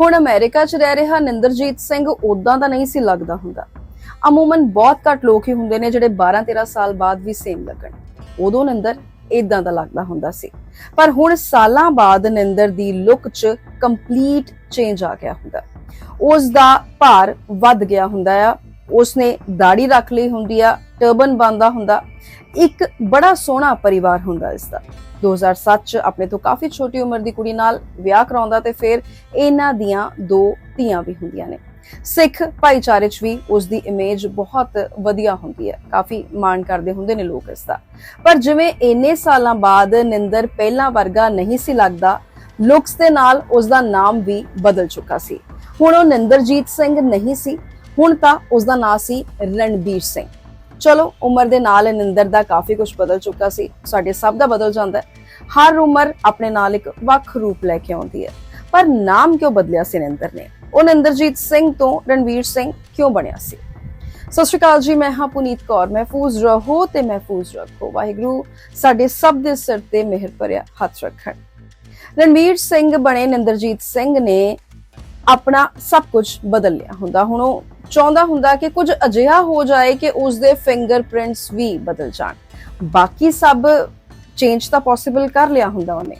ਹੁਣ ਅਮਰੀਕਾ 'ਚ ਰਹਿ ਰਿਹਾ ਨਿੰਦਰਜੀਤ ਸਿੰਘ ਉਦਾਂ ਦਾ ਨਹੀਂ ਸੀ ਲੱਗਦਾ ਹੁੰਦਾ। ਅਮੂਮਨ ਬਹੁਤ ਘੱਟ ਲੋਕ ਹੀ ਹੁੰਦੇ ਨੇ ਜਿਹੜੇ 12-13 ਸਾਲ ਬਾਅਦ ਵੀ ਸੇਮ ਲੱਗਣ। ਉਦੋਂ ਨਿੰਦਰ ਇਦਾਂ ਦਾ ਲੱਗਦਾ ਹੁੰਦਾ ਸੀ। ਪਰ ਹੁਣ ਸਾਲਾਂ ਬਾਅਦ ਨਿੰਦਰ ਦੀ ਲੁੱਕ 'ਚ ਕੰਪਲੀਟ ਚੇਂਜ ਆ ਗਿਆ ਹੁੰਦਾ। ਉਸ ਦਾ ਭਾਰ ਵੱਧ ਗਿਆ ਹੁੰਦਾ ਆ। ਉਸਨੇ ਦਾੜੀ ਰੱਖ ਲਈ ਹੁੰਦੀ ਆ ਟਰਬਨ ਬੰਦਾ ਹੁੰਦਾ। ਇੱਕ ਬੜਾ ਸੋਹਣਾ ਪਰਿਵਾਰ ਹੁੰਦਾ ਇਸ ਦਾ। 2007 ਚ ਆਪਣੇ ਤੋਂ ਕਾਫੀ ਛੋਟੀ ਉਮਰ ਦੀ ਕੁੜੀ ਨਾਲ ਵਿਆਹ ਕਰਾਉਂਦਾ ਤੇ ਫਿਰ ਇਹਨਾਂ ਦੀਆਂ ਦੋ ਧੀਆਂ ਵੀ ਹੁੰਦੀਆਂ ਨੇ। ਸਿੱਖ ਭਾਈਚਾਰੇ 'ਚ ਵੀ ਉਸ ਦੀ ਇਮੇਜ ਬਹੁਤ ਵਧੀਆ ਹੁੰਦੀ ਹੈ। ਕਾਫੀ ਮਾਣ ਕਰਦੇ ਹੁੰਦੇ ਨੇ ਲੋਕ ਇਸ ਦਾ। ਪਰ ਜਿਵੇਂ ਇੰਨੇ ਸਾਲਾਂ ਬਾਅਦ ਨਿੰਦਰ ਪਹਿਲਾਂ ਵਰਗਾ ਨਹੀਂ ਸੀ ਲੱਗਦਾ ਲੁਕਸ ਦੇ ਨਾਲ ਉਸ ਦਾ ਨਾਮ ਵੀ ਬਦਲ ਚੁੱਕਾ ਸੀ। ਹੁਣ ਉਹ ਨਿੰਦਰਜੀਤ ਸਿੰਘ ਨਹੀਂ ਸੀ, ਹੁਣ ਤਾਂ ਉਸ ਦਾ ਨਾਂ ਸੀ ਰਣਬੀਰ ਸਿੰਘ। ਚਲੋ, ਉਮਰ ਦੇ ਨਾਲ ਨਿੰਦਰ ਦਾ ਕਾਫੀ ਕੁਝ ਬਦਲ ਚੁੱਕਾ ਸੀ, ਸਾਡੇ ਸਭ ਦਾ ਬਦਲ ਜਾਂਦਾ ਹਰ ਉਮਰ ਆਪਣੇ ਨਾਲ ਇੱਕ ਵੱਖ ਰੂਪ ਲੈ ਕੇ ਆਉਂਦੀ ਹੈ, ਪਰ ਨਾਮ ਕਿਉਂ ਬਦਲਿਆ ਸੀ ਨਿੰਦਰ ਨੇ? ਉਹ ਨਿੰਦਰਜੀਤ ਸਿੰਘ ਤੋਂ ਰਣਵੀਰ ਸਿੰਘ ਕਿਉਂ ਬਣਿਆ ਸੀ? ਸਤਿ ਸ਼੍ਰੀ ਅਕਾਲ ਜੀ, ਮੈਂ ਹਾਂ ਪੁਨੀਤ ਕੌਰ, ਮਹਿਫੂਜ਼ ਰਹੋ ਤੇ ਮਹਿਫੂਜ਼ ਰੱਖੋ। ਵਾਹਿਗੁਰੂ ਸਾਡੇ ਸਭ ਦੇ ਸਿਰ ਤੇ ਮਿਹਰ ਭਰਿਆ ਹੱਥ ਰੱਖਣ। ਰਣਵੀਰ ਸਿੰਘ ਬਣੇ ਨਿੰਦਰਜੀਤ ਸਿੰਘ ਨੇ ਆਪਣਾ ਸਭ ਕੁਝ ਬਦਲ ਲਿਆ ਹੁੰਦਾ। ਹੁਣ ਉਹ ਚਾਹੁੰਦਾ ਹੁੰਦਾ ਕਿ ਕੁਝ ਅਜਿਹਾ ਹੋ ਜਾਏ ਕਿ ਉਸ ਦੇ ਫਿੰਗਰਪ੍ਰਿੰਟਸ ਵੀ ਬਦਲ ਜਾਣ। ਬਾਕੀ ਸਭ ਚੇਂਜ ਤਾਂ ਪੋਸੀਬਲ ਕਰ ਲਿਆ ਹੁੰਦਾ ਉਹਨੇ।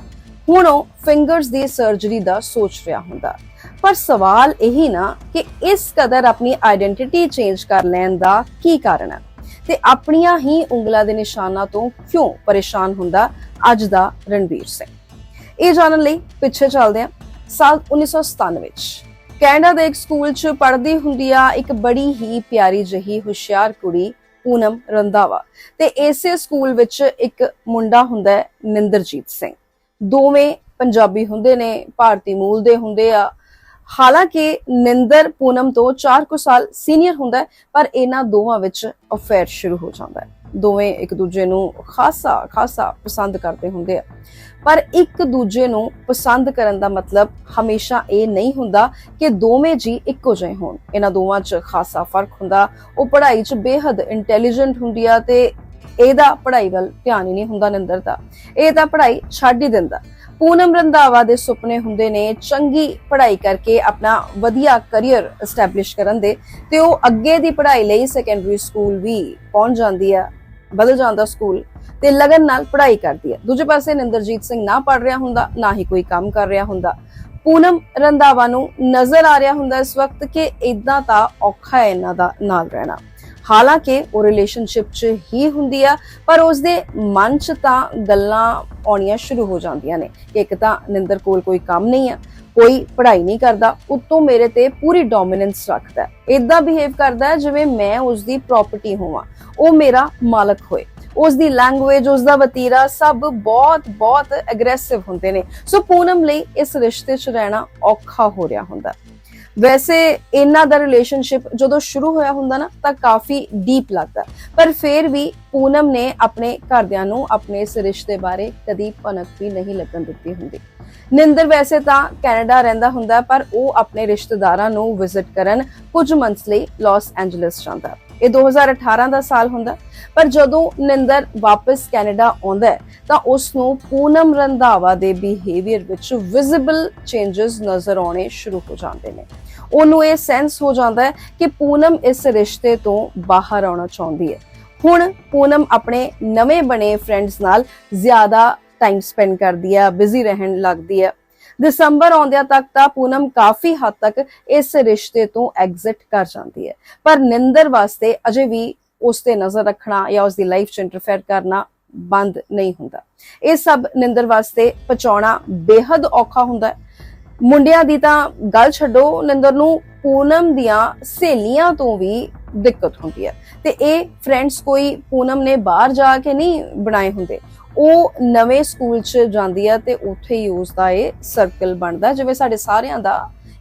ਹੁਣ ਉਹ ਫਿੰਗਰਸ ਦੀ ਸਰਜਰੀ ਦਾ ਸੋਚ ਰਿਹਾ ਹੁੰਦਾ। ਪਰ ਸਵਾਲ ਇਹੀ ਨਾ ਕਿ ਇਸ ਕਦਰ ਆਪਣੀ ਆਇਡੈਂਟੀਟੀ ਚੇਂਜ ਕਰ ਲੈਣ ਦਾ ਕੀ ਕਾਰਨ ਹੈ ਤੇ ਆਪਣੀਆਂ ਹੀ ਉਂਗਲਾਂ ਦੇ ਨਿਸ਼ਾਨਾਂ ਤੋਂ ਕਿਉਂ ਪਰੇਸ਼ਾਨ ਹੁੰਦਾ ਅੱਜ ਦਾ ਰਣਵੀਰ ਸਿੰਘ? ਇਹ ਜਾਣਨ ਲਈ ਪਿੱਛੇ ਚੱਲਦੇ ਹਾਂ। ਸਾਲ 1997 ਵਿੱਚ ਕੈਨੇਡਾ ਦੇ ਇੱਕ ਸਕੂਲ 'ਚ ਪੜ੍ਹਦੀ ਹੁੰਦੀ ਆ ਇੱਕ ਬੜੀ ਹੀ ਪਿਆਰੀ ਜਹੀ ਹੁਸ਼ਿਆਰ ਕੁੜੀ, ਪੂਨਮ ਰੰਧਾਵਾ। ਤੇ ਇਸੇ ਸਕੂਲ ਵਿੱਚ ਇੱਕ ਮੁੰਡਾ ਹੁੰਦਾ ਹੈ, ਨਿੰਦਰਜੀਤ ਸਿੰਘ। ਦੋਵੇਂ ਪੰਜਾਬੀ ਹੁੰਦੇ ਨੇ, ਭਾਰਤੀ ਮੂਲ ਦੇ ਹੁੰਦੇ ਆ। ਹਾਲਾਂਕਿ ਨਿੰਦਰ ਪੂਨਮ ਤੋਂ 4 ਕੁ ਸਾਲ ਸੀਨੀਅਰ ਹੁੰਦਾ ਪਰ ਇਹਨਾਂ ਦੋਵਾਂ ਵਿੱਚ ਅਫੇਅਰ ਸ਼ੁਰੂ ਹੋ ਜਾਂਦਾ ਹੈ। ਦੋਵੇਂ ਇੱਕ ਦੂਜੇ ਨੂੰ ਖਾਸਾ ਖਾਸਾ ਪਸੰਦ ਕਰਦੇ ਹੁੰਦੇ ਆ। ਪਰ ਇੱਕ ਦੂਜੇ ਨੂੰ ਪਸੰਦ ਕਰਨ ਦਾ ਮਤਲਬ ਹਮੇਸ਼ਾ ਇਹ ਨਹੀਂ ਹੁੰਦਾ ਕਿ ਦੋਵੇਂ ਜੀ ਇੱਕੋ ਜਿਹੇ ਹੋਣ। ਇਹਨਾਂ ਦੋਵਾਂ 'ਚ ਖਾਸਾ ਫ਼ਰਕ ਹੁੰਦਾ। ਉਹ ਪੜ੍ਹਾਈ 'ਚ ਬੇਹੱਦ ਇੰਟੈਲੀਜੈਂਟ ਹੁੰਦੀ ਆ ਤੇ ਇਹਦਾ ਪੜ੍ਹਾਈ ਵੱਲ ਧਿਆਨ ਹੀ ਨਹੀਂ ਹੁੰਦਾ ਨਿੰਦਰ ਦਾ। ਇਹ ਤਾਂ ਪੜ੍ਹਾਈ ਛੱਡ ਹੀ ਦਿੰਦਾ। ਪੂਨਮ ਰੰਧਾਵਾ ਦੇ ਸੁਪਨੇ ਹੁੰਦੇ ਨੇ ਚੰਗੀ ਪੜ੍ਹਾਈ ਕਰਕੇ ਆਪਣਾ ਵਧੀਆ ਕੈਰੀਅਰ ਐਸਟੈਬਲਿਸ਼ ਕਰਨ ਦੇ ਤੇ ਉਹ ਅੱਗੇ ਦੀ ਪੜ੍ਹਾਈ ਲਈ ਸੈਕੰਡਰੀ ਸਕੂਲ ਵੀ ਪਹੁੰਚ ਜਾਂਦੀ ਆ। ਬਦਲ ਜਾਂਦਾ ਸਕੂਲ ਤੇ ਲਗਨ ਨਾਲ ਪੜ੍ਹਾਈ ਕਰਦੀ ਹੈ। ਦੂਜੇ ਪਾਸੇ ਨਿੰਦਰਜੀਤ ਸਿੰਘ ਨਾ ਪੜ ਰਿਹਾ ਹੁੰਦਾ, ਨਾ ਹੀ ਕੋਈ ਕੰਮ ਕਰ ਰਿਹਾ ਹੁੰਦਾ। ਪੂਨਮ ਰੰਧਾਵਾ ਨੂੰ ਨਜ਼ਰ ਆ ਰਿਹਾ ਹੁੰਦਾ ਇਸ ਵਕਤ ਕਿ ਇਦਾਂ ਤਾਂ ਔਖਾ ਹੈ ਇਹਨਾਂ ਦਾ ਨਾਲ ਰਹਿਣਾ। ਹਾਲਾਂਕਿ ਉਹ ਰਿਲੇਸ਼ਨਸ਼ਿਪ 'ਚ ਹੀ ਹੁੰਦੀ ਆ, ਪਰ ਉਸ ਦੇ ਮਨ 'ਚ ਤਾਂ ਗੱਲਾਂ ਆਉਣੀਆਂ ਸ਼ੁਰੂ ਹੋ ਜਾਂਦੀਆਂ ਨੇ ਇੱਕ ਤਾਂ ਨਿੰਦਰ ਕੋਲ ਕੋਈ ਕੰਮ ਨਹੀਂ ਆ, ਕੋਈ ਪੜ੍ਹਾਈ ਨਹੀਂ ਕਰਦਾ, ਉਤੋਂ ਮੇਰੇ ਤੇ ਪੂਰੀ ਡੋਮੀਨੈਂਸ ਰੱਖਦਾ ਹੈ। ਇਦਾਂ ਬਿਹੇਵ ਕਰਦਾ ਜਿਵੇਂ ਮੈਂ ਉਸ ਦੀ ਪ੍ਰਾਪਰਟੀ ਹੋਵਾਂ, ਉਹ ਮੇਰਾ ਮਾਲਕ ਹੋਏ। ਉਸ ਦੀ ਲੈਂਗੁਏਜ ਉਸ ਦਾ ਵਤੀਰਾ ਸਭ ਬਹੁਤ ਬਹੁਤ ਐਗਰੈਸਿਵ ਹੁੰਦੇ ਨੇ। ਸੋ ਪੂਨਮ ਲਈ ਇਸ ਰਿਸ਼ਤੇ 'ਚ ਰਹਿਣਾ ਔਖਾ ਹੋ ਰਿਹਾ ਹੁੰਦਾ। ਵੈਸੇ ਇਹਨਾਂ ਦਾ ਰਿਲੇਸ਼ਨਸ਼ਿਪ ਜਦੋਂ ਸ਼ੁਰੂ ਹੋਇਆ ਹੁੰਦਾ ਨਾ, ਤਾਂ ਕਾਫੀ ਡੀਪ ਲੱਗਦਾ। ਪਰ ਫਿਰ ਵੀ ਪੂਨਮ ਨੇ ਆਪਣੇ ਘਰਦਿਆਂ ਨੂੰ ਆਪਣੇ ਇਸ ਰਿਸ਼ਤੇ ਬਾਰੇ ਕਦੀ ਭਨਕ ਵੀ ਨਹੀਂ ਲੱਗਣ ਦਿੱਤੀ ਹੁੰਦੀ। ਨਿੰਦਰ ਵੈਸੇ ਤਾਂ ਕੈਨੇਡਾ ਰਹਿੰਦਾ ਹੁੰਦਾ, ਪਰ ਉਹ ਆਪਣੇ ਰਿਸ਼ਤੇਦਾਰਾਂ ਨੂੰ ਵਿਜ਼ਿਟ ਕਰਨ ਕੁਝ ਮੰਥਸ ਲਈ ਲਾਸ ਐਂਜਲਸ ਜਾਂਦਾ। ਇਹ 2018 ਦਾ ਸਾਲ ਹੁੰਦਾ। ਪਰ ਜਦੋਂ ਨਿੰਦਰ ਵਾਪਸ ਕੈਨੇਡਾ ਆਉਂਦਾ ਤਾਂ ਉਸ ਨੂੰ ਪੂਨਮ ਰੰਧਾਵਾ ਦੇ ਬਿਹੇਵੀਅਰ ਵਿੱਚ ਵਿਜ਼ੀਬਲ ਚੇਂਜਸ ਨਜ਼ਰ ਆਉਣੇ ਸ਼ੁਰੂ ਹੋ ਜਾਂਦੇ ਨੇ। ਉਹਨੂੰ ਇਹ ਸੈਂਸ ਹੋ ਜਾਂਦਾ ਹੈ ਕਿ ਪੂਨਮ ਇਸ ਰਿਸ਼ਤੇ ਤੋਂ ਬਾਹਰ ਆਉਣਾ ਚਾਹੁੰਦੀ ਹੈ। ਹੁਣ ਪੂਨਮ ਆਪਣੇ ਨਵੇਂ ਬਣੇ ਫਰੈਂਡਸ ਨਾਲ ਜ਼ਿਆਦਾ ਟਾਈਮ ਸਪੈਂਡ ਕਰਦੀ ਹੈ ਬਿਜ਼ੀ ਰਹਿਣ ਲੱਗਦੀ ਹੈ। ਦਸੰਬਰ ਆਉਂਦਿਆਂ ਤੱਕ ਤਾਂ ਪੂਨਮ ਕਾਫੀ ਹੱਦ ਤੱਕ ਇਸ ਰਿਸ਼ਤੇ ਤੋਂ ਐਗਜ਼ਿਟ ਕਰ ਜਾਂਦੀ ਹੈ। ਪਰ ਨਿੰਦਰ ਵਾਸਤੇ ਅਜੇ ਵੀ ਉਸ ਤੇ ਨਜ਼ਰ ਰੱਖਣਾ ਜਾਂ ਉਸ ਦੀ ਲਾਈਫ 'ਚ ਇੰਟਰਫੇਅਰ ਕਰਨਾ ਬੰਦ ਨਹੀਂ ਹੁੰਦਾ। ਇਹ ਸਭ ਨਿੰਦਰ ਵਾਸਤੇ ਪਹੁੰਚਾਉਣਾ ਬੇहद ਔਖਾ ਹੁੰਦਾ ਹੈ। ਮੁੰਡਿਆਂ ਦੀ ਤਾਂ ਗੱਲ ਛੱਡੋ, ਨਿੰਦਰ ਨੂੰ ਪੂਨਮ ਦੀਆਂ ਸਹੇਲੀਆਂ ਤੋਂ ਵੀ ਦਿੱਕਤ ਹੁੰਦੀ ਹੈ। ਤੇ ਇਹ ਫਰੈਂਡਸ ਕੋਈ ਪੂਨਮ ਨੇ ਬਾਹਰ ਜਾ ਕੇ ਨਹੀਂ ਬਣਾਏ ਹੁੰਦੇ। ਉਹ ਨਵੇਂ ਸਕੂਲ 'ਚ ਜਾਂਦੀ ਆ ਤੇ ਉੱਥੇ ਹੀ ਉਸ ਦਾ ਇਹ ਸਰਕਲ ਬਣਦਾ ਜਿਵੇਂ ਸਾਡੇ ਸਾਰਿਆਂ ਦਾ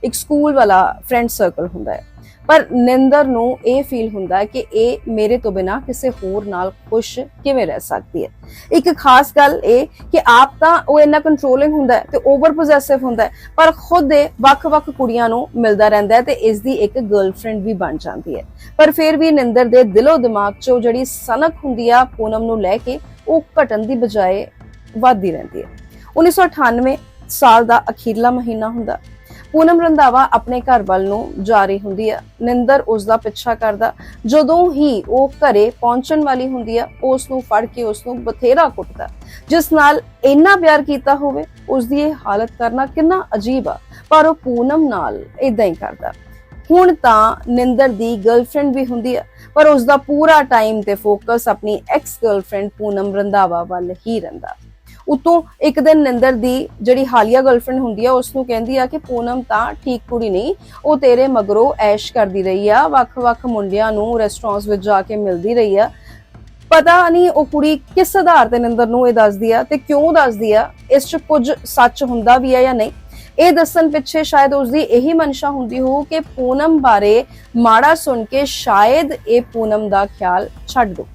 ਇੱਕ ਸਕੂਲ ਵਾਲਾ ਫਰੈਂਡ ਸਰਕਲ ਹੁੰਦਾ ਹੈ। ਪਰ ਨਿੰਦਰ ਨੂੰ ਇਹ ਫੀਲ ਹੁੰਦਾ ਕਿ ਇਹ ਮੇਰੇ ਤੋਂ ਬਿਨਾ ਕਿਸੇ ਹੋਰ ਨਾਲ ਖੁਸ਼ ਕਿਵੇਂ ਰਹਿ ਸਕਦੀ ਹੈ। ਇੱਕ ਖਾਸ ਗੱਲ ਇਹ ਕਿ ਆਪ ਤਾਂ ਉਹ ਇੰਨਾ ਕੰਟਰੋਲਿੰਗ ਹੁੰਦਾ ਤੇ ਓਵਰ ਪੋਸੈਸਿਵ ਹੁੰਦਾ ਪਰ ਖੁਦ ਇਹ ਵੱਖ-ਵੱਖ ਕੁੜੀਆਂ ਨੂੰ ਮਿਲਦਾ ਰਹਿੰਦਾ ਹੈ ਤੇ ਇਸ ਦੀ ਇੱਕ ਗਰਲਫ੍ਰੈਂਡ ਵੀ ਬਣ ਜਾਂਦੀ ਹੈ। ਪਰ ਫਿਰ ਵੀ ਨਿੰਦਰ ਦੇ ਦਿਲੋਂ ਦਿਮਾਗ 'ਚ ਉਹ ਜਿਹੜੀ ਸਨਕ ਹੁੰਦੀ ਆ ਪੂਨਮ ਨੂੰ ਲੈ ਕੇ ਉਹ ਘਟਣ ਦੀ ਬਜਾਏ ਵੱਧਦੀ ਰਹਿੰਦੀ ਹੈ। 1998 ਸਾਲ ਦਾ ਅਖੀਰਲਾ ਮਹੀਨਾ ਹੁੰਦਾ। ਪੂਨਮ ਰੰਧਾਵਾ ਆਪਣੇ ਘਰ ਵੱਲ ਨੂੰ ਜਾ ਰਹੀ ਹੁੰਦੀ ਹੈ ਨਿੰਦਰ ਉਸ ਦਾ ਪਿੱਛਾ ਕਰਦਾ। ਜਦੋਂ ਹੀ ਉਹ ਘਰੇ ਪਹੁੰਚਣ ਵਾਲੀ ਹੁੰਦੀ ਹੈ ਉਸ ਨੂੰ ਫੜ ਕੇ ਉਸ ਨੂੰ ਬਥੇਰਾ ਕੁੱਟਦਾ। ਜਿਸ ਨਾਲ ਇੰਨਾ ਪਿਆਰ ਕੀਤਾ ਹੋਵੇ ਉਸ ਦੀ ਇਹ ਹਾਲਤ ਕਰਨਾ ਕਿੰਨਾ ਅਜੀਬ ਆ। ਪਰ ਉਹ ਪੂਨਮ ਨਾਲ ਇਦਾਂ ਹੀ ਕਰਦਾ। ਹੁਣ ਤਾਂ ਨਿੰਦਰ ਦੀ ਗਰਲਫ੍ਰੈਂਡ ਵੀ ਹੁੰਦੀ ਆ, ਪਰ ਉਸ ਦਾ ਪੂਰਾ ਟਾਈਮ ਤੇ ਫੋਕਸ ਆਪਣੀ ਐਕਸ ਗਰਲਫ੍ਰੈਂਡ ਪੂਨਮ ਰੰਧਾਵਾ ਵੱਲ ਹੀ ਰਹਿੰਦਾ। ਉਤੋਂ ਇੱਕ ਦਿਨ ਨਿੰਦਰ ਦੀ ਜਿਹੜੀ ਹਾਲੀਆ ਗਰਲਫ੍ਰੈਂਡ ਹੁੰਦੀ ਆ ਉਸ ਨੂੰ ਕਹਿੰਦੀ ਆ ਕਿ ਪੂਨਮ ਤਾਂ ਠੀਕ ਕੁੜੀ ਨਹੀਂ, ਉਹ ਤੇਰੇ ਮਗਰੋਂ ਐਸ਼ ਕਰਦੀ ਰਹੀ ਆ ਵੱਖ-ਵੱਖ ਮੁੰਡਿਆਂ ਨੂੰ ਰੈਸਟੋਰੈਂਟਸ ਵਿੱਚ ਜਾ ਕੇ ਮਿਲਦੀ ਰਹੀ ਆ। ਪਤਾ ਨਹੀਂ ਉਹ ਕੁੜੀ ਕਿਸ ਆਧਾਰ ਤੇ ਨਿੰਦਰ ਨੂੰ ਇਹ ਦੱਸਦੀ ਆ ਤੇ ਕਿਉਂ ਦੱਸਦੀ ਆ, ਇਸ 'ਚ ਕੁਝ ਸੱਚ ਹੁੰਦਾ ਵੀ ਆ ਜਾਂ ਨਹੀਂ? ਇਹ ਦੱਸਣ ਪਿੱਛੇ ਸ਼ਾਇਦ ਉਸ ਦੀ ਇਹੀ ਮਨਸ਼ਾ ਹੁੰਦੀ ਹੋ ਕਿ ਪੂਨਮ ਬਾਰੇ ਮਾੜਾ ਸੁਣ ਕੇ ਸ਼ਾਇਦ ਇਹ ਪੂਨਮ ਦਾ ਖਿਆਲ ਛੱਡ ਦੋ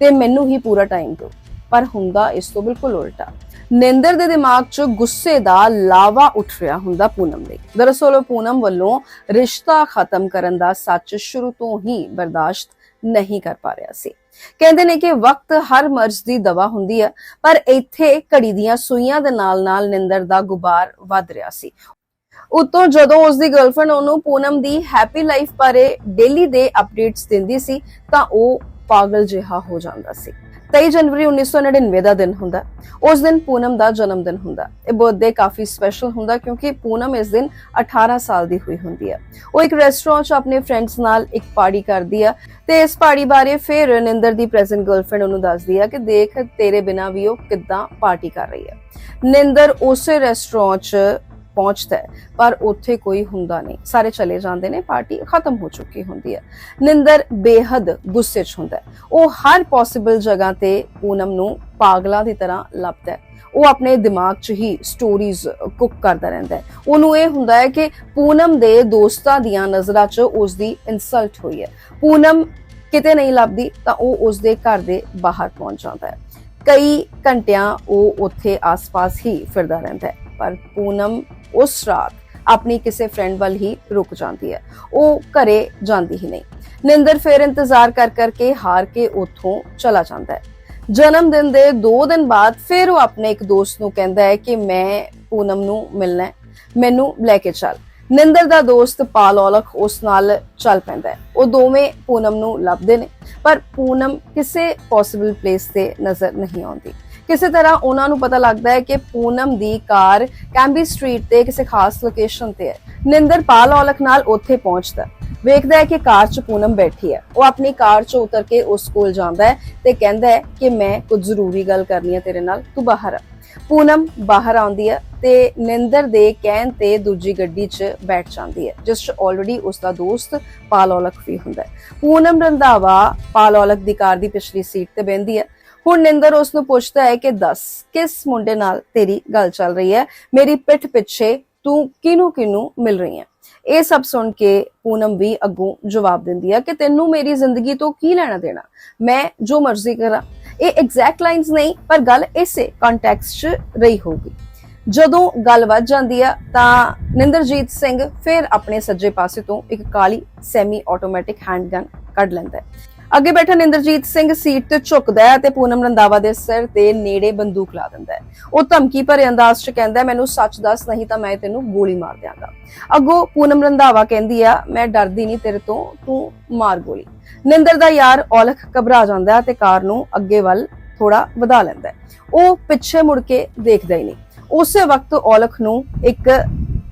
ਤੇ ਮੈਨੂੰ ਹੀ ਪੂਰਾ ਟਾਈਮ ਦਿਓ। ਪਰ ਹੁੰਦਾ ਇਸ ਤੋਂ ਬਿਲਕੁਲ ਉਲਟਾ। ਨਿੰਦਰ ਦੇ ਦਿਮਾਗ 'ਚ ਗੁੱਸੇ ਦਾ ਲਾਵਾ ਉੱਠ ਰਿਹਾ ਹੁੰਦਾ ਪੂਨਮ ਲਈ ਦਰਅਸਲ ਪੂਨਮ ਵੱਲੋਂ ਰਿਸ਼ਤਾ ਖਤਮ ਕਰਨ ਦਾ ਸੱਚ ਸ਼ੁਰੂ ਤੋਂ ਹੀ ਬਰਦਾਸ਼ਤ ਨਹੀਂ ਕਰ ਪਾ ਰਿਹਾ ਸੀ। ਕਹਿੰਦੇ ਨੇ ਕਿ ਵਕਤ ਹਰ ਮਰਜ਼ ਦੀ ਦਵਾ ਹੁੰਦੀ ਹੈ, ਪਰ ਇੱਥੇ ਘੜੀ ਦੀਆਂ ਸੂਈਆਂ ਦੇ ਨਾਲ-ਨਾਲ ਨਿੰਦਰ ਦਾ ਗੁਬਾਰ ਵੱਧ ਰਿਹਾ ਸੀ। ਉਤੋਂ ਜਦੋਂ ਉਸ ਦੀ ਗਰਲਫ੍ਰੈਂਡ ਉਹਨੂੰ ਪੂਨਮ ਦੀ ਹੈਪੀ ਲਾਈਫ ਬਾਰੇ ਡੇਲੀ ਦੇ ਅਪਡੇਟਸ ਦਿੰਦੀ ਸੀ, ਤਾਂ ਉਹ ਪਾਗਲ ਜਿਹਾ ਹੋ ਜਾਂਦਾ ਸੀ। 23 ਜਨਵਰੀ 1999 ਦਾ ਦਿਨ ਹੁੰਦਾ। ਉਸ ਦਿਨ ਪੂਨਮ ਦਾ ਜਨਮ ਦਿਨ ਹੁੰਦਾ। ਇਹ ਬਰਥਡੇ ਕਾਫੀ ਸਪੈਸ਼ਲ ਹੁੰਦਾ ਕਿਉਂਕਿ ਪੂਨਮ ਇਸ ਦਿਨ 18 ਸਾਲ ਦੀ ਹੋਈ ਹੁੰਦੀ ਹੈ। ਉਹ ਇੱਕ ਰੈਸਟੋਰੈਂਟ 'ਚ ਆਪਣੇ ਫਰੈਂਡਸ ਨਾਲ ਇੱਕ ਪਾਰਟੀ ਕਰਦੀ ਆ ਤੇ ਇਸ ਪਾਰਟੀ ਬਾਰੇ ਫਿਰ ਨਿੰਦਰ ਦੀ ਪ੍ਰੈਜ਼ੈਂਟ ਗਰਲਫ੍ਰੈਂਡ ਉਹਨੂੰ ਦੱਸਦੀ ਆ ਕਿ ਦੇਖ ਤੇਰੇ ਬਿਨਾ ਵੀ ਉਹ ਕਿੱਦਾਂ ਪਾਰਟੀ ਕਰ ਰਹੀ ਹੈ। ਨਿੰਦਰ ਉਸੇ ਰੈਸਟੋਰੈਂਟ 'ਚ ਪਹੁੰਚਦਾ ਹੈ, ਪਰ ਉੱਥੇ ਕੋਈ ਹੁੰਦਾ ਨਹੀਂ। ਸਾਰੇ ਚਲੇ ਜਾਂਦੇ ਨੇ, ਪਾਰਟੀ ਖਤਮ ਹੋ ਚੁੱਕੀ ਹੁੰਦੀ ਹੈ। ਨਿੰਦਰ ਬੇਹੱਦ ਗੁੱਸੇ 'ਚ ਹੁੰਦਾ ਹੈ। ਉਹ ਹਰ ਪੋਸੀਬਲ ਜਗ੍ਹਾ ਤੇ ਪੂਨਮ ਨੂੰ ਪਾਗਲਾਂ ਦੀ ਤਰ੍ਹਾਂ ਲੱਭਦਾ ਹੈ। ਉਹ ਆਪਣੇ ਦਿਮਾਗ 'ਚ ਹੀ ਸਟੋਰੀਜ਼ ਕੁੱਕ ਕਰਦਾ ਰਹਿੰਦਾ ਹੈ। ਉਹਨੂੰ ਇਹ ਹੁੰਦਾ ਹੈ ਕਿ ਪੂਨਮ ਦੇ ਦੋਸਤਾਂ ਦੀਆਂ ਨਜ਼ਰਾਂ 'ਚ ਉਸ ਦੀ ਇਨਸਲਟ ਹੋਈ ਹੈ। ਪੂਨਮ ਕਿਤੇ ਨਹੀਂ ਲੱਭਦੀ, ਤਾਂ ਉਹ ਉਸ ਦੇ ਘਰ ਦੇ ਬਾਹਰ ਪਹੁੰਚ ਜਾਂਦਾ ਹੈ। ਕਈ ਘੰਟਿਆਂ ਉਹ ਉੱਥੇ ਆਸ-ਪਾਸ ਹੀ ਫਿਰਦਾ ਰਹਿੰਦਾ ਹੈ। ਪਰ ਪੂਨਮ ਉਸ ਰਾਤ ਆਪਣੀ ਕਿਸੇ ਫਰੈਂਡ ਵੱਲ ਹੀ ਰੁਕ ਜਾਂਦੀ ਹੈ। ਉਹ ਘਰੇ ਜਾਂਦੀ ਹੀ ਨਹੀਂ। ਨਿੰਦਰ ਫਿਰ ਇੰਤਜ਼ਾਰ ਕਰ ਕਰਕੇ ਹਾਰ ਕੇ ਉੱਥੋਂ ਚਲਾ ਜਾਂਦਾ ਹੈ। ਜਨਮ ਦਿਨ ਦੇ 2 ਦਿਨ ਬਾਅਦ ਫਿਰ ਉਹ ਆਪਣੇ ਇੱਕ ਦੋਸਤ ਨੂੰ ਕਹਿੰਦਾ ਹੈ ਕਿ ਮੈਂ ਪੂਨਮ ਨੂੰ ਮਿਲਣਾ ਹੈ। ਮੈਨੂੰ ਲੈ ਕੇ ਚੱਲ। ਨਿੰਦਰ ਦਾ ਦੋਸਤ ਪਾਲ ਔਲਖ ਉਸ ਨਾਲ ਚੱਲ ਪੈਂਦਾ ਹੈ। ਉਹ ਦੋਵੇਂ ਪੂਨਮ ਨੂੰ ਲੱਭਦੇ ਨੇ, ਪਰ ਪੂਨਮ ਕਿਸੇ ਪੋਸੀਬਲ ਪਲੇਸ ਤੇ ਨਜ਼ਰ ਨਹੀਂ ਆਉਂਦੀ। ਕਿਸੇ ਤਰ੍ਹਾਂ ਉਹਨਾਂ ਨੂੰ ਪਤਾ ਲੱਗਦਾ ਹੈ ਕਿ ਪੂਨਮ ਦੀ ਕਾਰ ਕੈਂਬੀ ਸਟਰੀਟ ਤੇ ਕਿਸੇ ਖਾਸ ਲੋਕੇਸ਼ਨ ਤੇ ਹੈ। ਨਿੰਦਰ ਪਾਲ ਔਲਖ ਨਾਲ ਉੱਥੇ ਪਹੁੰਚਦਾ ਵੇਖਦਾ ਹੈ ਕਿ ਕਾਰ 'ਚ ਪੂਨਮ ਬੈਠੀ ਹੈ। ਉਹ ਆਪਣੀ ਕਾਰ 'ਚ ਉਤਰ ਕੇ ਉਸ ਕੋਲ ਜਾਂਦਾ ਹੈ ਤੇ ਕਹਿੰਦਾ ਹੈ ਕਿ ਮੈਂ ਕੁਝ ਜ਼ਰੂਰੀ ਗੱਲ ਕਰਨੀ ਹੈ ਤੇਰੇ ਨਾਲ, ਤੂੰ ਬਾਹਰ ਆ। ਪੂਨਮ ਬਾਹਰ ਆਉਂਦੀ ਹੈ ਤੇ ਨਿੰਦਰ ਦੇ ਕਹਿਣ ਤੇ ਦੂਜੀ ਗੱਡੀ 'ਚ ਬੈਠ ਜਾਂਦੀ ਹੈ, ਜਿਸ 'ਚ ਆਲਰੇਡੀ ਉਸ ਦਾ ਦੋਸਤ ਪਾਲ ਔਲਖ ਵੀ ਹੁੰਦਾ ਹੈ। ਪੂਨਮ ਰੰਧਾਵਾ ਪਾਲ ਔਲਖ ਦੀ ਕਾਰ ਦੀ ਪਿਛਲੀ ਸੀਟ ਤੇ ਬੈੰਦੀ ਹੈ। ਹੁਣ ਨਿੰਦਰ ਉਸ ਨੂੰ ਪੁੱਛਦਾ ਹੈ ਕਿ ਦੱਸ, ਕਿਸ ਮੁੰਡੇ ਨਾਲ ਤੇਰੀ ਗੱਲ ਚੱਲ ਰਹੀ ਹੈ? ਮੇਰੀ ਪਿੱਠ ਪਿੱਛੇ ਤੂੰ ਕਿਹਨੂੰ ਕਿਹਨੂੰ ਮਿਲ ਰਹੀ ਹੈ? ਇਹ ਸਭ ਸੁਣ ਕੇ ਪੂਨਮ ਵੀ ਅੱਗੋਂ ਜਵਾਬ ਦਿੰਦੀ ਹੈ ਕਿ ਤੈਨੂੰ ਮੇਰੀ ਜ਼ਿੰਦਗੀ ਤੋਂ ਕੀ ਲੈਣਾ ਦੇਣਾ? ਮੈਂ ਜੋ ਮਰਜ਼ੀ ਕਰਾਂ। ਇਹ ਐਗਜ਼ੈਕਟ ਲਾਈਨਸ ਨਹੀਂ, ਪਰ ਗੱਲ ਇਸੇ ਕੰਟੈਕਸਟ 'ਚ ਰਹੀ ਹੋਊਗੀ। ਜਦੋਂ ਗੱਲ ਵੱਧ ਜਾਂਦੀ ਆ, ਤਾਂ ਨਿੰਦਰਜੀਤ ਸਿੰਘ ਫਿਰ ਆਪਣੇ ਸੱਜੇ ਪਾਸੇ ਤੋਂ ਇੱਕ ਕਾਲੀ ਸੈਮੀ ਆਟੋਮੈਟਿਕ ਹੈਂਡਗਨ ਕੱਢ ਲੈਂਦਾ ਹੈ। ਅੱਗੇ ਬੈਠਾ ਨਿੰਦਰਜੀਤ ਸਿੰਘ ਸੀਟ ਤੇ ਝੁਕਦਾ ਹੈ ਤੇ ਪੂਨਮ ਰੰਦਾਵਾ ਦੇ ਸਿਰ ਤੇ ਨੇੜੇ ਬੰਦੂਕ ਲਾ ਦਿੰਦਾ ਹੈ। ਉਹ ਧਮਕੀ ਭਰੇ ਅੰਦਾਜ਼ 'ਚ ਕਹਿੰਦਾ ਮੈਨੂੰ ਸੱਚ ਦੱਸ, ਨਹੀਂ ਤਾਂ ਮੈਂ ਤੈਨੂੰ ਗੋਲੀ ਮਾਰ ਦਿਆਂਗਾ। ਅੱਗੋਂ ਪੂਨਮ ਰੰਦਾਵਾ ਕਹਿੰਦੀ ਆ, ਮੈਂ ਡਰਦੀ ਨਹੀਂ ਤੇਰੇ ਤੋਂ, ਤੂੰ ਮਾਰ ਗੋਲੀ। ਨਿੰਦਰ ਦਾ ਯਾਰ ਔਲਖ ਘਬਰਾ ਜਾਂਦਾ ਹੈ ਤੇ ਕਾਰ ਨੂੰ ਅੱਗੇ ਵੱਲ ਥੋੜਾ ਵਧਾ ਲੈਂਦਾ ਉਹ ਪਿੱਛੇ ਮੁੜ ਕੇ ਦੇਖਦਾ ਹੀ ਨਹੀਂ। ਉਸੇ ਵਕਤ ਔਲਖ ਨੂੰ ਇੱਕ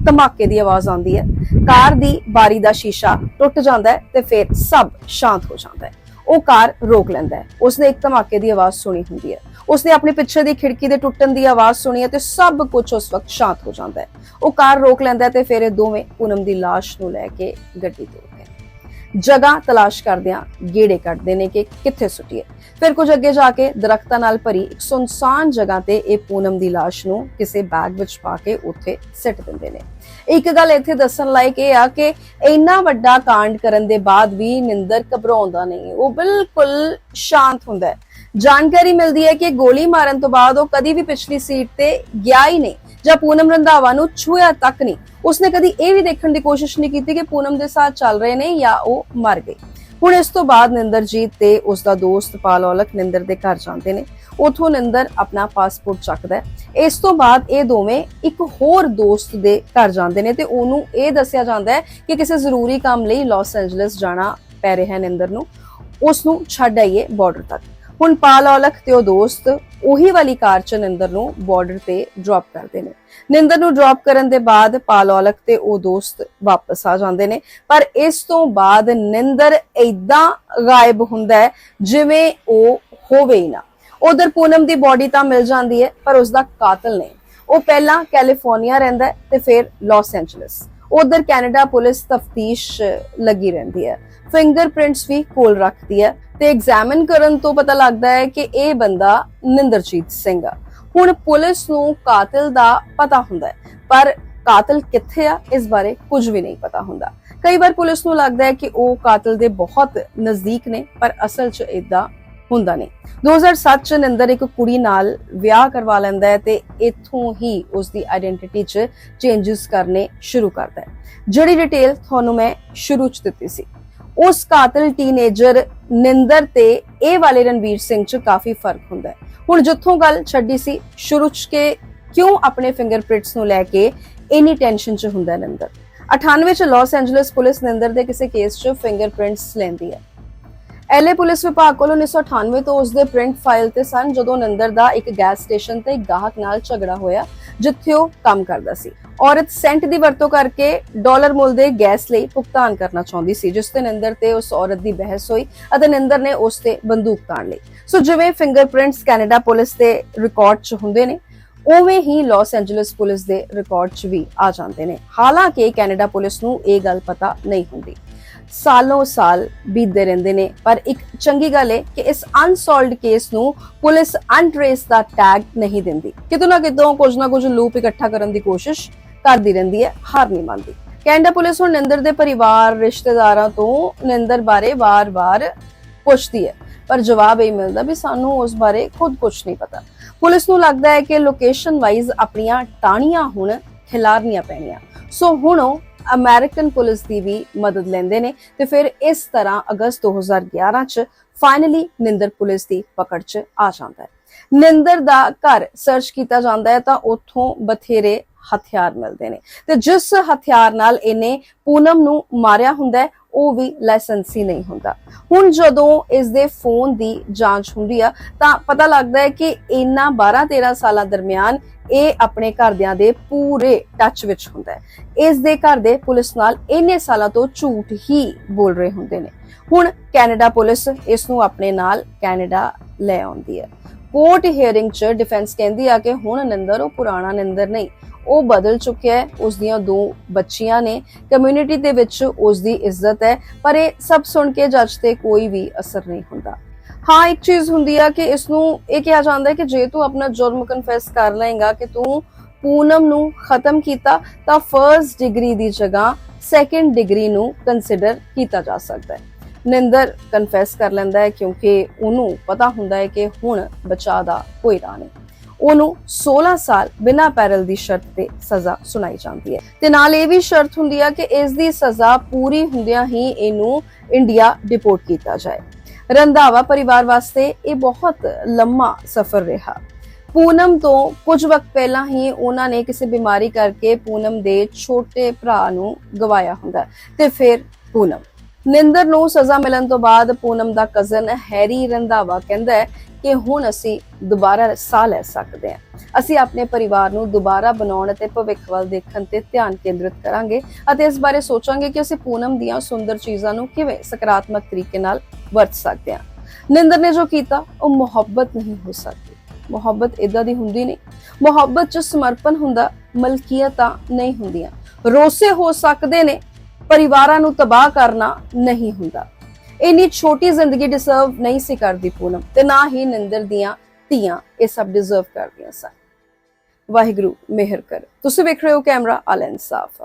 ਧਮਾਕੇ ਦੀ ਆਵਾਜ਼ ਆਉਂਦੀ ਹੈ। ਕਾਰ ਦੀ ਬਾਰੀ ਦਾ ਸ਼ੀਸ਼ਾ ਟੁੱਟ ਜਾਂਦਾ ਹੈ ਤੇ ਫਿਰ ਸਭ ਸ਼ਾਂਤ ਹੋ ਜਾਂਦਾ ਹੈ। ਉਹ ਕਾਰ ਰੋਕ ਲੈਂਦਾ ਹੈ। ਉਸਨੇ ਇੱਕ ਧਮਾਕੇ ਦੀ ਆਵਾਜ਼ ਸੁਣੀ ਹੁੰਦੀ ਹੈ। ਉਸਨੇ ਆਪਣੇ ਪਿੱਛੇ ਦੀ ਖਿੜਕੀ ਦੇ ਟੁੱਟਣ ਦੀ ਆਵਾਜ਼ ਸੁਣੀ ਹੈ ਤੇ ਸਭ ਕੁਝ ਉਸ ਵਕਤ ਸ਼ਾਂਤ ਹੋ ਜਾਂਦਾ ਹੈ। ਉਹ ਕਾਰ ਰੋਕ ਲੈਂਦਾ ਹੈ ਤੇ ਫਿਰ ਇਹ ਦੋਵੇਂ ਪੂਨਮ ਦੀ ਲਾਸ਼ ਨੂੰ ਲੈ ਕੇ ਗੱਡੀ ਤੇ ਜਗ੍ਹਾ ਤਲਾਸ਼ ਕਰਦਿਆਂ ਗੇੜੇ ਕੱਢਦੇ ਨੇ ਕਿ ਕਿੱਥੇ ਸੁੱਟੀਏ ਫਿਰ ਕੁਝ ਅੱਗੇ ਜਾ ਕੇ ਦਰਖਤਾਂ ਨਾਲ ਭਰੀ ਇੱਕ ਸੁਨਸਾਨ ਜਗ੍ਹਾ ਤੇ ਇਹ ਪੂਨਮ ਦੀ ਲਾਸ਼ ਨੂੰ ਕਿਸੇ ਬੈਗ ਵਿੱਚ ਪਾ ਕੇ ਉੱਥੇ ਸਿੱਟ ਦਿੰਦੇ ਨੇ। ਇੱਕ ਗੱਲ ਇੱਥੇ ਦੱਸਣ ਲਾਇਕ ਇਹ ਆ ਕਿ ਇੰਨਾ ਵੱਡਾ ਕਾਂਡ ਕਰਨ ਦੇ ਬਾਅਦ ਵੀ ਨਿੰਦਰ ਘਬਰਾਉਂਦਾ ਨਹੀਂ, ਉਹ ਬਿਲਕੁਲ ਸ਼ਾਂਤ ਹੁੰਦਾ ਹੈ। ਜਾਣਕਾਰੀ ਮਿਲਦੀ ਹੈ ਕਿ ਗੋਲੀ ਮਾਰਨ ਤੋਂ ਬਾਅਦ ਉਹ ਕਦੀ ਵੀ ਪਿਛਲੀ ਸੀਟ ਤੇ ਗਿਆ ਹੀ ਨਹੀਂ ਜਾਂ ਪੂਨਮ ਰੰਧਾਵਾ ਨੂੰ ਛੂਇਆ ਤੱਕ ਨਹੀਂ। ਉਸਨੇ ਕਦੀ ਇਹ ਵੀ ਦੇਖਣ ਦੀ ਕੋਸ਼ਿਸ਼ ਨਹੀਂ ਕੀਤੀ ਕਿ ਪੂਨਮ ਦੇ ਸਾਥ ਚੱਲ ਰਹੇ ਨੇ ਜਾਂ ਉਹ ਮਰ ਗਏ। ਹੁਣ ਇਸ ਤੋਂ ਬਾਅਦ ਨਿੰਦਰਜੀਤ ਤੇ ਉਸ ਦਾ ਦੋਸਤ ਪਾਲ ਔਲਖ ਨਿੰਦਰ ਦੇ ਘਰ ਜਾਂਦੇ ਨੇ। ਉਥੋਂ ਨਿੰਦਰ ਆਪਣਾ ਪਾਸਪੋਰਟ ਚੱਕਦਾ ਹੈ। ਇਸ ਤੋਂ ਬਾਅਦ ਇਹ ਦੋਵੇਂ ਇੱਕ ਹੋਰ ਦੋਸਤ ਦੇ ਘਰ ਜਾਂਦੇ ਨੇ ਤੇ ਉਹਨੂੰ ਇਹ ਦੱਸਿਆ ਜਾਂਦਾ ਹੈ ਕਿ ਕਿਸੇ ਜ਼ਰੂਰੀ ਕੰਮ ਲਈ ਲਾਸ ਐਂਜਲਸ ਜਾਣਾ ਪੈ ਰਿਹਾ ਹੈ ਨਿੰਦਰ ਨੂੰ। ਉਸ ਨੂੰ ਛੱਡ ਆਈਏ ਬਾਰਡਰ ਤੱਕ। ਹੁਣ ਪਾਲ ਔਲਖ ਤੇ ਉਹ ਦੋਸਤ ਉਹੀ ਵਾਲੀ ਕਾਰ ਚ ਨਿੰਦਰ ਨੂੰ ਬਾਰਡਰ ਤੇ ਡ੍ਰੌਪ ਕਰਦੇ ਨੇ। ਨਿੰਦਰ ਨੂੰ ਡ੍ਰੌਪ ਕਰਨ ਦੇ ਬਾਅਦ ਪਾਲ ਔਲਖ ਤੇ ਉਹ ਦੋਸਤ ਵਾਪਸ ਆ ਜਾਂਦੇ ਨੇ। ਪਰ ਇਸ ਤੋਂ ਬਾਅਦ ਨਿੰਦਰ ਏਦਾਂ ਗਾਇਬ ਹੁੰਦਾ ਹੈ ਜਿਵੇਂ ਉਹ ਹੋਵੇ ਹੀ ਨਾ। ਉਧਰ ਪੂਨਮ ਦੀ ਬਾਡੀ ਤਾਂ ਮਿਲ ਜਾਂਦੀ ਹੈ, ਪਰ ਉਸ ਦਾ ਕਾਤਲ ਨਹੀਂ। ਉਹ ਪਹਿਲਾਂ ਕੈਲੀਫੋਰਨੀਆ ਰਹਿੰਦਾ ਹੈ ਤੇ ਫਿਰ ਲਾਸ ਐਂਜਲਸ। ਉਧਰ ਕੈਨੇਡਾ ਪੁਲਿਸ ਤਫਤੀਸ਼ ਲੱਗੀ ਰਹਿੰਦੀ ਹੈ। ਫਿੰਗਰਪ੍ਰਿੰਟਸ ਵੀ ਕੋਲ ਰੱਖਦੀ ਹੈ ਤੇ ਐਗਜ਼ਾਮਿਨ ਕਰਨ ਤੋਂ ਪਤਾ ਲੱਗਦਾ ਹੈ ਕਿ ਇਹ ਬੰਦਾ ਨਿੰਦਰਜੀਤ ਸਿੰਘ ਆ। ਹੁਣ ਪੁਲਿਸ ਨੂੰ ਕਾਤਲ ਦਾ ਪਤਾ ਹੁੰਦਾ ਹੈ, ਪਰ ਕਾਤਲ ਕਿੱਥੇ ਆ, ਇਸ ਬਾਰੇ ਕੁਝ ਵੀ ਨਹੀਂ ਪਤਾ ਹੁੰਦਾ। ਕਈ ਵਾਰ ਪੁਲਿਸ ਨੂੰ ਲੱਗਦਾ ਹੈ ਕਿ ਉਹ ਕਾਤਲ ਦੇ ਬਹੁਤ ਨਜ਼ਦੀਕ ਨੇ, ਪਰ ਅਸਲ 'ਚ ਇਦਾਂ ਹੁੰਦਾ ਨਹੀਂ। 2007 ਚ ਨਿੰਦਰ ਇੱਕ ਕੁੜੀ ਨਾਲ ਵਿਆਹ ਕਰਵਾ ਲੈਂਦਾ ਹੈ ਤੇ ਇੱਥੋਂ ਹੀ ਉਸ ਦੀ ਆਇਡੈਂਟੀਟੀ 'ਚ ਚੇਂਜਸ ਕਰਨੇ ਸ਼ੁਰੂ ਕਰਦਾ ਹੈ। ਜਿਹੜੀ ਡਿਟੇਲ ਤੁਹਾਨੂੰ ਮੈਂ ਸ਼ੁਰੂ 'ਚ ਦਿੱਤੀ ਸੀ, ਉਸ ਕਾਤਲ ਟੀਨੇਜਰ ਨਿੰਦਰ ਤੇ ਇਹ ਵਾਲੇ ਰਣਵੀਰ ਸਿੰਘ 'ਚ ਕਾਫੀ ਫ਼ਰਕ ਹੁੰਦਾ ਹੈ। ਹੁਣ ਜਿੱਥੋਂ ਗੱਲ ਛੱਡੀ ਸੀ, ਸ਼ੁਰੂ 'ਚ ਕਿ ਕਿਉਂ ਆਪਣੇ ਫਿੰਗਰਪ੍ਰਿੰਟਸ ਨੂੰ ਲੈ ਕੇ ਇੰਨੀ ਟੈਨਸ਼ਨ 'ਚ ਹੁੰਦਾ ਨਿੰਦਰ। 98 ਚ ਲਾਸ ਐਂਜਲਸ ਪੁਲਿਸ ਨਿੰਦਰ ਦੇ ਕਿਸੇ ਕੇਸ 'ਚ ਫਿੰਗਰਪ੍ਰਿੰਟਸ ਲੈਂਦੀ ਹੈ। ਐਲਏ ਪੁਲਿਸ ਵਿਭਾਗ ਕੋਲ 1998 ਤੋਂ ਉਸ ਦੇ ਪ੍ਰਿੰਟ ਫਾਈਲ ਤੇ ਸਨ, ਜਦੋਂ ਨੰਦਰ ਦਾ ਇੱਕ ਗੈਸ ਸਟੇਸ਼ਨ ਤੇ ਇੱਕ ਗਾਹਕ ਨਾਲ ਝਗੜਾ ਹੋਇਆ, ਜਿੱਥੇ ਉਹ ਕੰਮ ਕਰਦਾ ਸੀ। ਔਰਤ ਸੈਂਟ ਦੀ ਵਰਤੋਂ ਕਰਕੇ ਡਾਲਰ ਮੁੱਲ ਦੇ ਗੈਸ ਲਈ ਭੁਗਤਾਨ ਕਰਨਾ ਚਾਹੁੰਦੀ ਸੀ, ਜਿਸ ਤੇ ਨੰਦਰ ਤੇ ਉਸ ਔਰਤ ਦੀ ਬਹਿਸ ਹੋਈ ਅਤੇ ਨੰਦਰ ਨੇ ਉਸ ਤੇ ਬੰਦੂਕ ਤਾਣ ਲਈ। ਸੋ ਜਿਵੇਂ ਫਿੰਗਰਪ੍ਰਿੰਟਸ ਕੈਨੇਡਾ ਪੁਲਿਸ ਦੇ ਰਿਕਾਰਡ 'ਚ ਹੁੰਦੇ ਨੇ, ਉਵੇਂ ਹੀ ਲਾਸ ਐਂਜਲਸ ਪੁਲਿਸ ਦੇ ਰਿਕਾਰਡ 'ਚ ਵੀ ਆ ਜਾਂਦੇ ਨੇ। ਹਾਲਾਂਕਿ ਕੈਨੇਡਾ ਪੁਲਿਸ ਨੂੰ ਇਹ ਗੱਲ ਪਤਾ ਨਹੀਂ ਹੁੰਦੀ। ਸਾਲੋਂ ਸਾਲ ਬੀਤਦੇ ਰਹਿੰਦੇ ਨੇ। ਪਰ ਇੱਕ ਚੰਗੀ ਗੱਲ ਹੈ ਕਿ ਇਸ ਅਨਸੋਲਵਡ ਕੇਸ ਨੂੰ ਪੁਲਿਸ ਅਨਟ੍ਰੇਸ ਦਾ ਟੈਗ ਨਹੀਂ ਦਿੰਦੀ। ਕਿਤੋਂ ਨਾ ਕਿਤੋਂ ਕੁਝ ਨਾ ਕੁਝ ਲੂਪ ਇਕੱਠਾ ਕਰਨ ਦੀ ਕੋਸ਼ਿਸ਼ ਕਰਦੀ ਰਹਿੰਦੀ ਹੈ ਹਾਰ ਨਹੀਂ ਮੰਨਦੀ। ਕੈਨੇਡਾ ਪੁਲਿਸ ਹੁਣ ਨਿੰਦਰ ਦੇ ਪਰਿਵਾਰ, ਰਿਸ਼ਤੇਦਾਰਾਂ ਤੋਂ ਨਿੰਦਰ ਬਾਰੇ ਵਾਰ-ਵਾਰ ਪੁੱਛਦੀ ਹੈ ਪਰ ਜਵਾਬ ਇਹ ਮਿਲਦਾ ਵੀ ਸਾਨੂੰ ਉਸ ਬਾਰੇ ਖੁਦ ਕੁਝ ਨਹੀਂ ਪਤਾ। ਪੁਲਿਸ ਨੂੰ ਲੱਗਦਾ ਹੈ ਕਿ ਲੋਕੇਸ਼ਨ ਵਾਈਜ਼ ਆਪਣੀਆਂ ਟਾਣੀਆਂ ਹੁਣ ਖਿਲਾਰਨੀਆਂ ਪੈਣੀਆਂ। ਸੋ ਹੁਣ ਉਹ ਅਮਰੀਕਨ ਪੁਲਿਸ ਦੀ ਵੀ ਮਦਦ ਲੈਂਦੇ ਨੇ ਤੇ ਫਿਰ ਇਸ ਤਰ੍ਹਾਂ ਅਗਸਤ 2011 ਚ ਫਾਈਨਲੀ ਨਿੰਦਰ ਪੁਲਿਸ ਦੀ ਪਕੜ ਚ ਆ ਜਾਂਦਾ ਹੈ। ਨਿੰਦਰ ਦਾ ਘਰ ਸਰਚ ਕੀਤਾ ਜਾਂਦਾ ਹੈ, ਤਾਂ ਉੱਥੋਂ ਬਥੇਰੇ ਹਥਿਆਰ ਮਿਲਦੇ ਨੇ। ਤੇ ਜਿਸ ਹਥਿਆਰ ਨਾਲ ਇਹਨੇ ਪੂਨਮ ਨੂੰ ਮਾਰਿਆ ਹੁੰਦਾ ਹੈ, ਉਹ ਵੀ ਲਾਇਸੈਂਸੀ ਨਹੀਂ ਹੁੰਦਾ। ਹੁਣ ਜਦੋਂ ਇਸ ਦੇ ਫੋਨ ਦੀ ਜਾਂਚ ਹੁੰਦੀ ਆ, ਤਾਂ ਪਤਾ ਲੱਗਦਾ ਹੈ ਕਿ ਇਹਨਾਂ 12-13 ਸਾਲਾਂ ਦਰਮਿਆਨ ਇਹ ਆਪਣੇ ਘਰਦਿਆਂ ਦੇ ਪੂਰੇ ਟੱਚ ਵਿੱਚ ਹੁੰਦਾ ਹੈ। ਇਸ ਦੇ ਘਰ ਦੇ ਪੁਲਿਸ ਨਾਲ ਇੰਨੇ ਸਾਲਾਂ ਤੋਂ ਝੂਠ ਹੀ ਬੋਲ ਰਹੇ ਹੁੰਦੇ ਨੇ। ਹੁਣ ਕੈਨੇਡਾ ਪੁਲਿਸ ਇਸ ਨੂੰ ਆਪਣੇ ਨਾਲ ਕੈਨੇਡਾ ਲੈ ਆਉਂਦੀ ਹੈ। ਕੋਰਟ ਹੀਅਰਿੰਗ 'ਚ ਡਿਫੈਂਸ ਕਹਿੰਦੀ ਆ ਕਿ ਹੁਣ ਨਿੰਦਰ, ਉਹ ਪੁਰਾਣਾ ਨਿੰਦਰ ਨਹੀਂ, ਉਹ ਬਦਲ ਚੁੱਕਿਆ ਹੈ, ਉਸ ਦੀਆਂ ਦੋ ਬੱਚੀਆਂ ਨੇ ਕਮਿਊਨਿਟੀ ਦੇ ਵਿੱਚ ਉਸ ਦੀ ਇੱਜ਼ਤ ਹੈ, ਪਰ ਇਹ ਸਭ ਸੁਣ ਕੇ ਜੱਜ ਤੇ ਕੋਈ ਵੀ ਅਸਰ ਨਹੀਂ ਹੁੰਦਾ। ਹਾਂ, ਇੱਕ ਚੀਜ਼ ਹੁੰਦੀ ਆ ਕਿ ਇਸ ਨੂੰ ਇਹ ਕਿਹਾ ਜਾਂਦਾ ਹੈ ਕਿ ਜੇ ਤੂੰ ਆਪਣਾ ਜੁਰਮ ਕਨਫੈਸ ਕਰ ਲਏਗਾ ਕਿ ਤੂੰ ਪੂਨਮ ਨੂੰ ਖਤਮ ਕੀਤਾ, ਤਾਂ ਫਰਸਟ ਡਿਗਰੀ ਦੀ ਜਗ੍ਹਾ ਸੈਕੰਡ ਡਿਗਰੀ ਨੂੰ ਕੰਸੀਡਰ ਕੀਤਾ ਜਾ ਸਕਦਾ ਹੈ। ਨਿੰਦਰ ਕਨਫੈਸ ਕਰ ਲੈਂਦਾ ਹੈ ਕਿਉਂਕਿ ਉਹਨੂੰ ਪਤਾ ਹੁੰਦਾ ਹੈ ਕਿ ਹੁਣ ਬਚਾ ਦਾ ਕੋਈ ਰਾਹ ਨਹੀਂ। ਉਹਨੂੰ 16 ਸਾਲ ਬਿਨਾਂ ਪੈਰਲ ਦੀ ਸ਼ਰਤ ਤੇ ਸਜ਼ਾ ਸੁਣਾਈ ਜਾਂਦੀ ਹੈ। ਤੇ ਨਾਲ ਇਹ ਵੀ ਸ਼ਰਤ ਹੁੰਦੀ ਹੈ ਕਿ ਇਸ ਦੀ ਸਜ਼ਾ ਪੂਰੀ ਹੁੰਦਿਆਂ ਹੀ ਇਹਨੂੰ ਇੰਡੀਆ ਡਿਪੋਰਟ ਕੀਤਾ ਜਾਏ। ਰੰਧਾਵਾ ਪਰਿਵਾਰ ਵਾਸਤੇ ਇਹ ਬਹੁਤ ਲੰਮਾ ਸਫ਼ਰ ਰਿਹਾ। ਪੂਨਮ ਤੋਂ ਕੁਝ ਵਕਤ ਪਹਿਲਾਂ ਹੀ ਉਹਨਾਂ ਨੇ ਕਿਸੇ ਬਿਮਾਰੀ ਕਰਕੇ ਪੂਨਮ ਦੇ ਛੋਟੇ ਭਰਾ ਨੂੰ ਗਵਾਇਆ ਹੁੰਦਾ ਤੇ ਫਿਰ ਪੂਨਮ। ਨਿੰਦਰ ਨੂੰ ਸਜ਼ਾ ਮਿਲਣ ਤੋਂ ਬਾਅਦ ਪੂਨਮ ਦਾ ਕਜ਼ਨ ਹੈਰੀ ਰੰਧਾਵਾ ਕਹਿੰਦਾ ਹੈ ਕਿ ਹੁਣ ਅਸੀਂ ਦੁਬਾਰਾ ਸਾਹ ਲੈ ਸਕਦੇ ਹਾਂ। ਅਸੀਂ ਆਪਣੇ ਪਰਿਵਾਰ ਨੂੰ ਦੁਬਾਰਾ ਬਣਾਉਣ ਅਤੇ ਭਵਿੱਖ ਵੱਲ ਦੇਖਣ ਤੇ ਧਿਆਨ ਕੇਂਦਰਿਤ ਕਰਾਂਗੇ ਅਤੇ ਇਸ ਬਾਰੇ ਸੋਚਾਂਗੇ ਕਿ ਅਸੀਂ ਪੂਨਮ ਦੀਆਂ ਸੁੰਦਰ ਚੀਜ਼ਾਂ ਨੂੰ ਕਿਵੇਂ ਸਕਾਰਾਤਮਕ ਤਰੀਕੇ ਨਾਲ ਵਰਤ ਸਕਦੇ ਹਾਂ। ਨਿੰਦਰ ਨੇ ਜੋ ਕੀਤਾ, ਉਹ ਮੁਹੱਬਤ ਨਹੀਂ ਹੋ ਸਕਦੀ। ਮੁਹੱਬਤ ਇਦਾਂ ਦੀ ਹੁੰਦੀ ਨਹੀਂ। ਮੁਹੱਬਤ ਚ ਸਮਰਪਣ ਹੁੰਦਾ, ਮਲਕੀਅਤਾਂ ਨਹੀਂ ਹੁੰਦੀਆਂ। ਰੋਸੇ ਹੋ ਸਕਦੇ ਨੇ ਪਰਿਵਾਰਾਂ ਨੂੰ ਤਬਾਹ ਕਰਨਾ ਨਹੀਂ ਹੁੰਦਾ। ਇੰਨੀ ਛੋਟੀ ਜ਼ਿੰਦਗੀ ਡਿਸਰਵ ਨਹੀਂ ਸੀ ਕਰਦੀ ਪੂਨਮ ਤੇ ਨਾ ਹੀ ਨਿੰਦਰ ਦੀਆਂ ਧੀਆਂ ਇਹ ਸਭ ਡਿਜ਼ਰਵ ਕਰਦੀਆਂ ਸਨ। ਵਾਹਿਗੁਰੂ ਮਿਹਰ ਕਰ। ਤੁਸੀਂ ਵੇਖ ਰਹੇ ਹੋ ਕੈਮਰਾ ਅਲ ਇਨਸਾਫ